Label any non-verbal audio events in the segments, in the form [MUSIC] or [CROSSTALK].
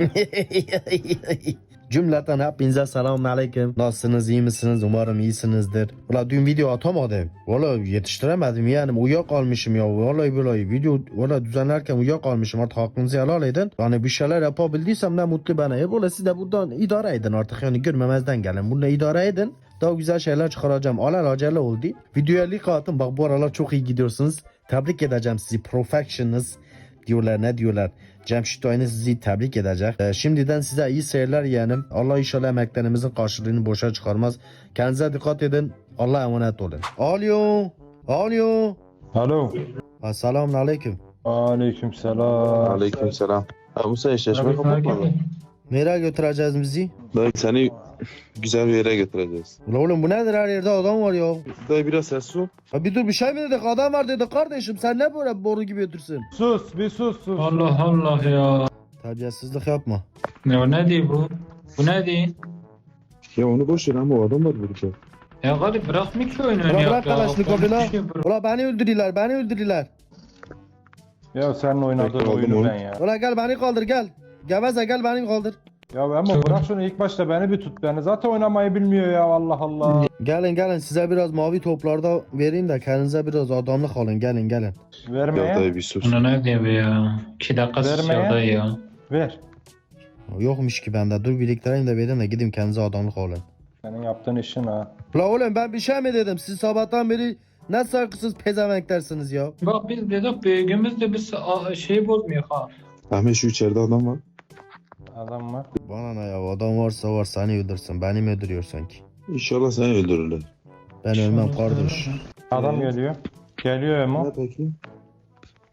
[LAUGHS] Cümleten hepinize selamun aleyküm. Nasılsınız, iyi misiniz? Umarım iyisinizdir. Valla dün video atamadım. Valla yetiştiremedim yani uyuyakalmışım ya. Vallahi billahi video valla düzenlerken uyuyakalmışım. Artık hakkınızı helal edin. Yani bir şeyler yapabildiysem ne mutlu bana. E valla siz de buradan idare edin artık yani görmemezden gelin. Bunu idare edin. Daha güzel şeyler çıkaracağım. Alel acele oldu. Videoya like atın. Bak bu aralar çok iyi gidiyorsunuz. Tebrik edeceğim sizi. Perfectionist diyorlar ne diyorlar. Cemşit aynı sizi tebrik edecek. Ee, şimdiden size iyi seyirler yeğenim. Allah inşallah emeklerinizin karşılığını boşa çıkarmaz. Kendinize dikkat edin. Allah'a emanet olun. Alo. Alo. Alo. Selamun aleyküm. Aleyküm selam. Aleykümselam. Ha Musa eşleşme kapatmadın. Nereye götüreceğiz bizi? Dayı seni güzel bir yere götüreceğiz. Ula oğlum bu nedir her yerde adam var ya. Dayı biraz sessiz ol. Ya bir dur bir şey mi dedik adam var dedik kardeşim sen ne böyle boru gibi götürsün. Sus bir sus sus. Allah Allah ya. Terbiyesizlik yapma. Ya ne diyor bu? Bu ne diyor? Ya onu boş ver ama o adam var burada. Ya gari bırakma ki oyunu Ulan ya. bırak lan. Bir şey bırak. Ula beni öldürürler beni öldürürler. Ya senin oynadığın oyunu ben ya. Ula gel beni kaldır gel. Geveze gel beni kaldır. Ya ama bırak şunu ilk başta beni bir tut beni. Zaten oynamayı bilmiyor ya Allah Allah. Gelin gelin size biraz mavi toplarda vereyim de kendinize biraz adamlık alın gelin gelin. Ya Vermeye. dayı bir sus. Buna ne diyor ya? İki dakika sus Vermeye. ya. Ver. Yokmuş ki bende dur biriktireyim de vereyim de gidin kendinize adamlık alın. Senin yaptığın işin ha. La oğlum ben bir şey mi dedim siz sabahtan beri ne saygısız pezevenk dersiniz ya. Bak biz dedik büyüğümüz de biz a- şeyi bozmuyor ha. Ahmet şu içeride adam var. Adam var. Bana ne ya adam varsa var seni öldürsün beni mi öldürüyor sanki. İnşallah seni öldürürler. Ben ölmem kardeş. Adam geliyor. Geliyor Emo. Ne peki?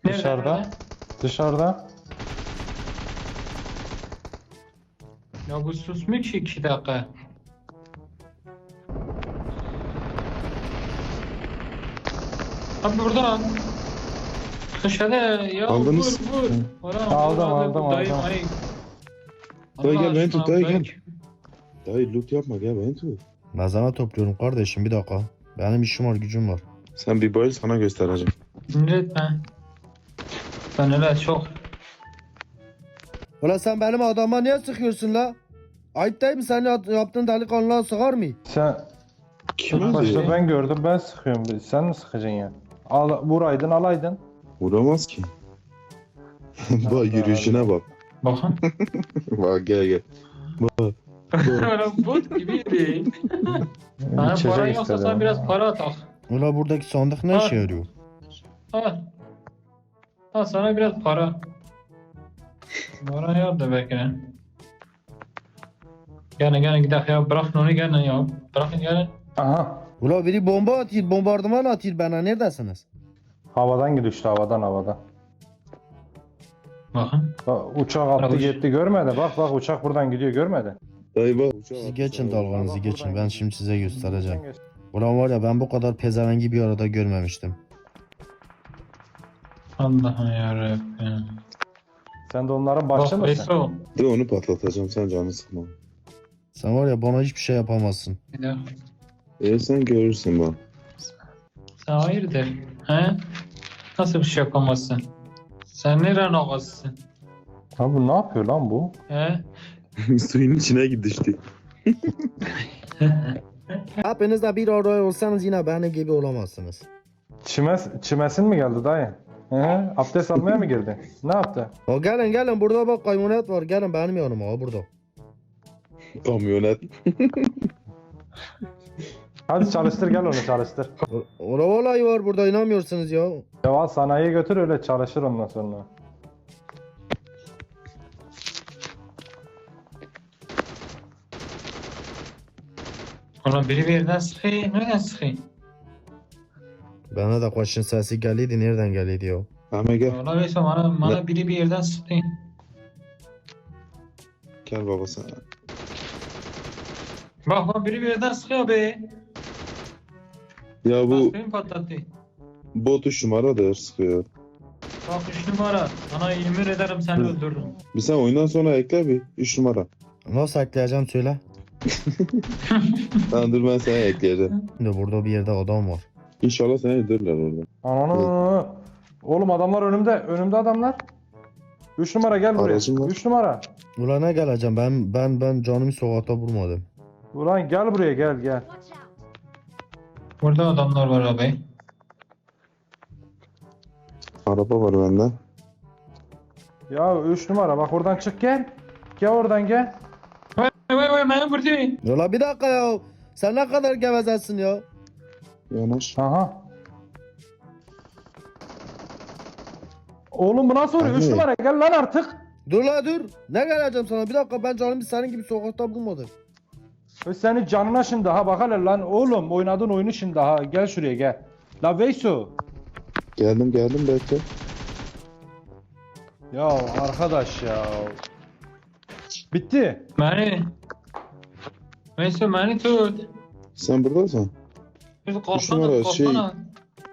Dışarıda. nerede? Dışarıda. Ya bu susmuyor ki iki dakika. Abi burada. Dışarıda ya Aldınız. vur vur. Ulan, Aldım, aldım, dayı, aldım. ay. Dayı gel, beni tut, dayı gel. Dayı loot yapma gel beni tut. Malzeme topluyorum kardeşim bir dakika. Benim işim var gücüm var. Sen bir bayıl sana göstereceğim. Sinir etme. Ben öyle çok Ulan sen benim adama niye sıkıyorsun la? Ayıp değil mi senin yap- yaptığın delikanlılığa sıkar mı? Sen Kim ilk başta ben gördüm ben sıkıyorum. Sen mi sıkacaksın ya? Al, vuraydın alaydın. Vuramaz ki. bak yürüyüşüne bak. Bakın. [LAUGHS] Bak gel gel. Öyle bot gibiydi. [LAUGHS] Bana İçecek para yoksa sen biraz para tak. Ulan buradaki sandık ne işe yarıyor? Al. Al sana biraz para. Para yap da belki ne. Gelin gelin gidelim ya bırakın onu gelin ya. Bırakın gelin. Aha. Ulan biri bomba atıyor bombardıman atıyor bana neredesiniz? Havadan gidiyor işte havadan havadan. Bakın. Bak, uçak attı Aramış. gitti görmedi. Bak bak uçak buradan gidiyor görmedi. Dayı bak. Siz geçin dalganızı Bak, geçin ben şimdi size göstereceğim. Ulan var ya ben bu kadar pezevengi bir arada görmemiştim. Allah'ım yarabbim. Sen de onların başı Bak mısın? De onu patlatacağım sen canını sıkma. Sen var ya bana hiçbir şey yapamazsın. Dakika. E sen görürsün bak. Sen hayırdır? He? Nasıl bir şey yapamazsın? Sen neren ağasısın? Ha bu ne yapıyor lan bu? He? [LAUGHS] Suyun içine gitti işte. [LAUGHS] Hepiniz de bir araya olsanız yine benim gibi olamazsınız. Çimes, çimesin mi geldi dayı? Hı? Abdest almaya mı girdi? Ne yaptı? O gelin gelin burada bak kaymonet var gelin benim yanıma o burada. Kamyonet. [LAUGHS] Hadi çalıştır gel onu çalıştır. Ola vallahi var burada inanmıyorsunuz ya. Ya al sanayiye götür öyle çalışır ondan sonra. Ulan biri bir yerden sıkıyor. Nereden sıkıyor? Bana da koşun sesi geliydi nereden geliydi ya? Ahmet gel. Ulan Veso bana, bana biri bir yerden sıkıyor. Gel baba sen. Bak bak biri bir yerden sıkıyor be. Ya bu Bak beni patlattı. bot üç numaradır sıkıyor. Bak üç numara. Sana yemin ederim seni öldürürüm. Bir sen oyundan sonra ekle bir 3 numara. Nasıl ekleyeceğim söyle. [LAUGHS] Tamam dur ben sana ekleyeceğim. Şimdi burada bir yerde adam var. İnşallah seni öldürürler orada. Ananı. Oğlum adamlar önümde. Önümde adamlar. 3 numara gel buraya. Aracım var. 3 numara. Ula ne geleceğim ben ben ben canımı sokakta vurmadım. Ulan gel buraya gel gel. Burada adamlar var abi. Araba var bende. Ya 3 numara bak oradan çık gel. Gel oradan gel. Vay vay vay beni vurdu. Ula bir dakika ya. Sen ne kadar gevezesin ya. Yanaş. Aha. Oğlum bu nasıl oluyor? 3 Abi. numara gel lan artık. Dur la dur. Ne geleceğim sana? Bir dakika ben canımı senin gibi sokakta vurmadım. Ö Senin canına şimdi ha bak hele lan oğlum oynadığın oyunu şimdi ha gel şuraya gel. La Veyso. Geldim geldim bekle. Ya arkadaş ya. Bitti. Beni. Neyse beni tut. Sen buradasın. Biz numara kalkana şey- kalkana.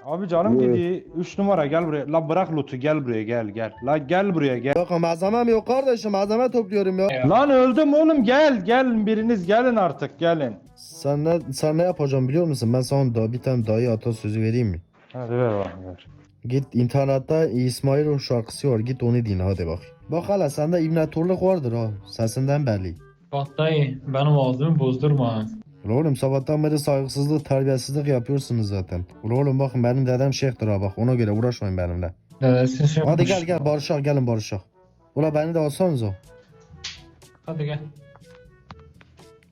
Abi canım Evet. gidiyor. 3 numara gel buraya. La bırak loot'u gel buraya gel gel. La gel buraya gel. Yok malzemem yok kardeşim. Malzeme topluyorum ya. Lan öldüm oğlum gel gel biriniz gelin artık gelin. Sen ne, sen ne yapacaksın biliyor musun? Ben sana da bir tane dayı atasözü vereyim mi? Hadi ver bak ver. Git internette İsmail'in şarkısı var. Git onu dinle hadi bak. Bak hala sende ibnetorluk vardır ha. Sesinden belli. Bak dayı benim ağzımı bozdurma. Ulan oğlum sabahtan beri saygısızlık, terbiyesizlik yapıyorsunuz zaten. Ulan oğlum bakın benim dedem şeyhtir ha bak ona göre uğraşmayın benimle. Dedesi şey Hadi gel gel barışak gelin barışak. Ulan beni de alsanıza. Hadi gel.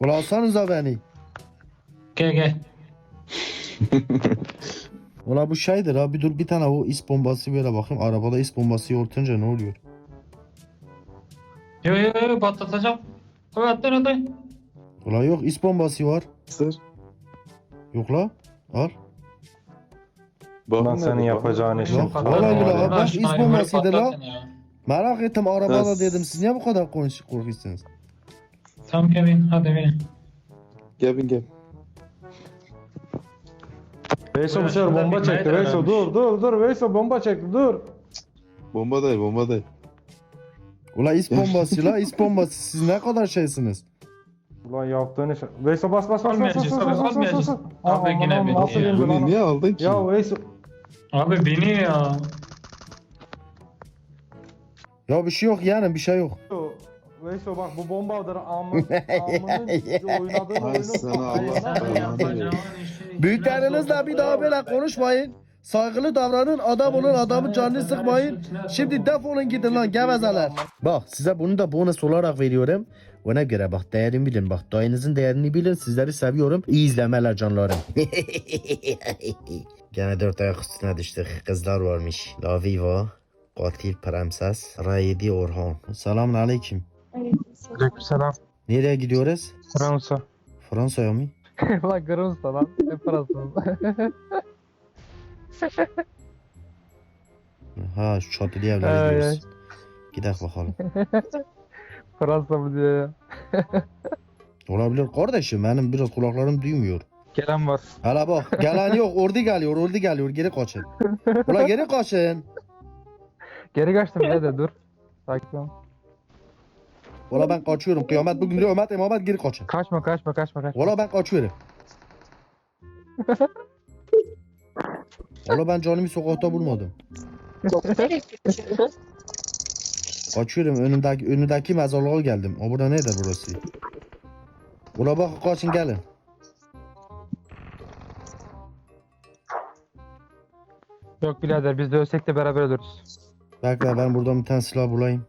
Ulan alsanıza beni. Gel gel. [LAUGHS] Ulan bu şeydir ha bir dur bir tane o is bombası böyle bakayım. Arabada is bombası ortaya ne oluyor? Yo yo yo patlatacağım. Evet hadi. Ulan yok is bombası var. Sır. Yok la. Al. Bakın Lan senin yapacağın işin. Yok, vallahi billahi bak is bombasıydı la. Merak ettim arabada dedim siz niye bu kadar konuş korkuyorsunuz? Tamam gelin hadi bin. Gel bin gel. Veyso bu sefer bomba çekti. Veyso dur dur dur Veyso bomba çekti dur. Bomba değil bomba değil. Ulan is [LAUGHS] bombası la is bombası siz ne kadar şeysiniz? Ulan yaptığın iş. Veyso bas bas bas bas bas Olmayacağız, bas bas bas bas olmayacağız. Abi Aman, yine aman, bitti nasıl ya. bindi lan Bunu o? niye aldın ki? Ya Veyso. Abi biniyor ya. Ya bir şey yok yani bir şey yok. Veyso bak bu bombadır [LAUGHS] amın amının oynadığın Ay oyunu sana Allah belanı versin. Büyüklerinizle bir daha böyle konuşmayın. Saygılı davranın, adam olun, adamın canını sıkmayın. Şimdi defolun gidin lan gevezeler. Bak size bunu da bonus olarak veriyorum. Ona göre bak değerini bilin bak. Dayınızın değerini bilin. Sizleri seviyorum. İyi izlemeler canlarım. [LAUGHS] Gene dört ayak üstüne düştük. Kızlar varmış. La Viva. Katil Prenses. Rayedi Orhan. Selamun aleyküm. Aleykümselam. Nereye gidiyoruz? Fransa. Fransa'ya mı? [LAUGHS] Lan Fransa lan. Ne Fransa? [LAUGHS] [LAUGHS] Ha şu çatılı evlere gidiyoruz. Gidelim bakalım. [LAUGHS] Fransa mı diyor ya? [LAUGHS] Olabilir kardeşim benim biraz kulaklarım duymuyor. Gelen var. Hala bak gelen yok ordu geliyor ordu geliyor geri kaçın. Ula geri kaçın. Geri kaçtım bile de dur. Sakin ol. Ula ben kaçıyorum kıyamet bugün kıyamet emamet geri kaçın. Kaçma kaçma kaçma kaçma. Ula ben kaçıyorum. Ula ben canımı sokakta bulmadım. Kaçıyorum önümdeki önündeki mezarlığa geldim. O burada nedir burası? Ula bak kaçın gelin. Yok birader biz de ölsek de beraber ölürüz. Bekle ben buradan bir tane silah bulayım.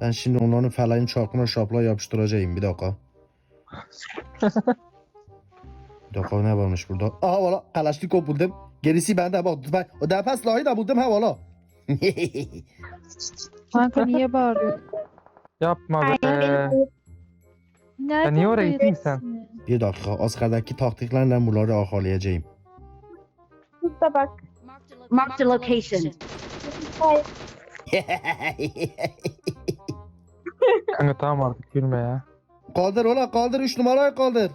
Ben şimdi onların feleğin çarkına şapla yapıştıracağım. Bir dakika. [LAUGHS] bir dakika ne varmış burada? Aha valla Kalaşnikov buldum. Gerisi bende bak. Ben, o defa silahı da buldum ha valla. [LAUGHS] Kanka niye bağırıyorsun? Yapma be. Nereden niye oraya gittin sen? sesini? bir dakika askerdeki taktiklerle bunları ahlayacağım. Burada bak. Marked a location. Kanka tamam artık gülme ya. kaldır ola kaldır 3 numarayı kaldır.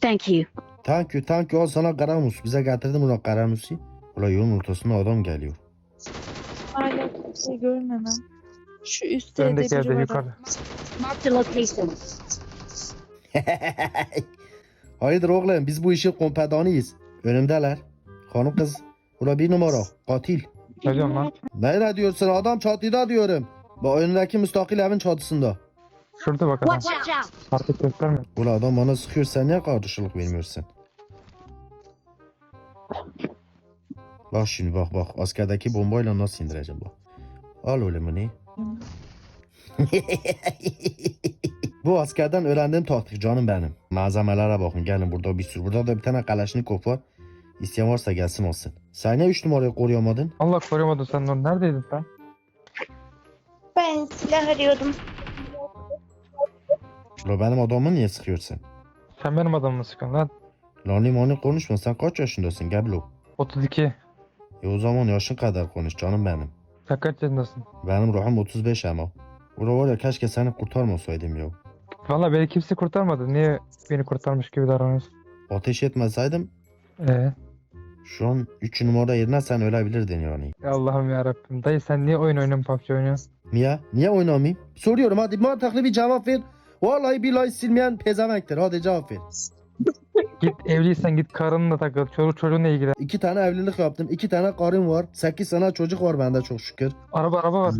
Thank you. Thank you thank you al sana karamus. Bize getirdim ulan karamusu. Ulan yolun ortasında adam geliyor. Hala kimseyi görmemem. Şu üst evde Öndeki evde biri var. yukarıda. Marked a location. [LAUGHS] Hayırdır oğlum biz bu işin kompedanıyız. Önümdeler. Hanım kız. Ula bir numara. Katil. Ne diyorsun lan? Ne diyorsun adam çatıda diyorum. Bak önündeki müstakil evin çatısında. Şurada bak adam. Watch out! Artık gösterme. Ula adam bana sıkıyor sen niye kardeşlik vermiyorsun? Bak şimdi bak bak askerdeki bombayla nasıl indireceğim bak. Al öyle bunu. [LAUGHS] Bu askerden öğrendiğim taktik canım benim. Malzemelere bakın gelin burada bir sürü. Burada da bir tane Kalashnikov var. İsteyen varsa gelsin alsın. Sen niye 3 numarayı koruyamadın? Allah korumadı sen onu. Neredeydin sen? Ben silah arıyordum. Ula benim adamı niye sıkıyorsun? Sen benim adamımı sıkın lan. Lan limonu konuşma sen kaç yaşındasın Geblo? 32. E o zaman yaşın kadar konuş canım benim. Sen kaç yaşındasın? Benim ruhum 35 ama. Ula var ya keşke seni kurtarmasaydım ya. Valla beni kimse kurtarmadı. Niye beni kurtarmış gibi davranıyorsun? Ateş etmeseydim Ee, şu an 3 numara yerine sen ölebilirdin yani. ya Allah'ım ya Rabbim. Dayı sen niye oyun oynuyorsun PUBG oynuyorsun? Niye? Niye oynamayayım? Soruyorum hadi mantıklı bir cevap ver. Vallahi billahi silmeyen pezemektir. Hadi cevap ver. Git evliysen git karınla takıl. Çoluk çocuğunla ilgilen. İki tane evlilik yaptım. iki tane karım var. Sekiz tane çocuk var bende çok şükür. Araba araba var.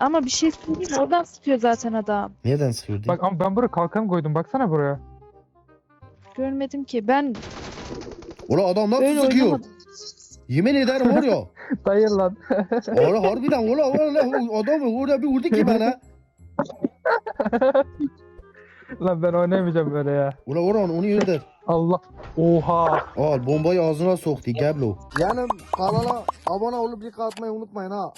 Ama bir şey söyleyeyim mi? oradan sıkıyor zaten adam. Neden sıkıyordu? Bak ama ben buraya kalkan koydum. Baksana buraya. Görmedim ki. Ben Ula adam nasıl böyle sıkıyor? oynamadım. Yemin ederim var ya. [LAUGHS] Dayı lan. Ula harbiden ula ula adam orada bir vurdu ki bana. [LAUGHS] lan ben oynayamayacağım böyle ya. Ula Orhan onu indir. Allah. Oha. Al bombayı ağzına soktu Geblo. Yani kanala abone olup like atmayı unutmayın ha.